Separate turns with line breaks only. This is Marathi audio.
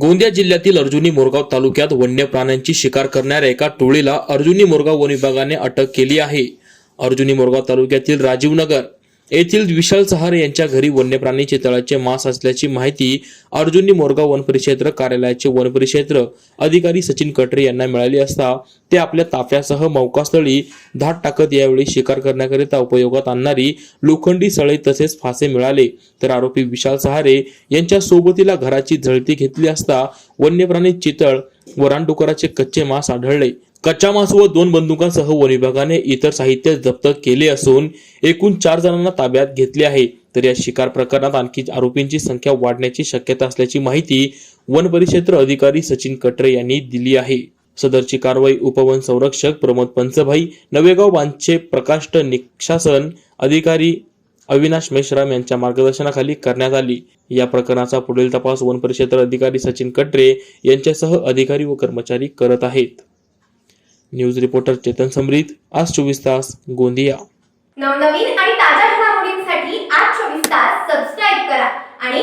गोंदिया जिल्ह्यातील अर्जुनी मोरगाव तालुक्यात वन्य प्राण्यांची शिकार करणाऱ्या एका टोळीला अर्जुनी मोरगाव वन विभागाने अटक केली आहे. अर्जुनी मोरगाव तालुक्यातील राजीवनगर येथील विशाल सहारे यांच्या घरी वन्य प्राणी चितळाचे मांस असल्याची माहिती अर्जुनी मोरगाव वन परिक्षेत्र कार्यालयाचे वन परिक्षेत्र अधिकारी सचिन कटरे यांना मिळाली असता ते आपल्या ताफ्यासह मौकास्थळी धाट टाकत यावेळी शिकार करण्याकरिता उपयोगात आणणारी लोखंडी सळई तसेच फासे मिळाले. तर आरोपी विशाल सहारे यांच्या सोबतीला घराची झळती घेतली असता वन्यप्राणी चितळ व रानडुकराचे कच्चे मांस आढळले. कच्चा मांस व दोन बंदुकांसह वन विभागाने इतर साहित्य जप्त केले असून एकूण चार जणांना ताब्यात घेतले आहे. तर या शिकार प्रकरणात आणखी आरोपींची संख्या वाढण्याची शक्यता असल्याची माहिती वन परिक्षेत्र अधिकारी सचिन कटरे यांनी दिली आहे. सदरची कारवाई उपवन संरक्षक प्रमोद पंचभाई नवेगाव बांधचे प्रकाष्ट निशासन अधिकारी अविनाश मेश्राम यांच्या मार्गदर्शनाखाली करण्यात आली. या प्रकरणाचा पुढील तपास वन परिक्षेत्र अधिकारी सचिन कटरे यांच्यासह अधिकारी व कर्मचारी करत आहेत. न्यूज रिपोर्टर चेतन समरीत आज चोवीस तास गोंदिया.
नवनवीन आणि ताज्या घडामोडींसाठी आज चोवीस तास सबस्क्राईब करा आणि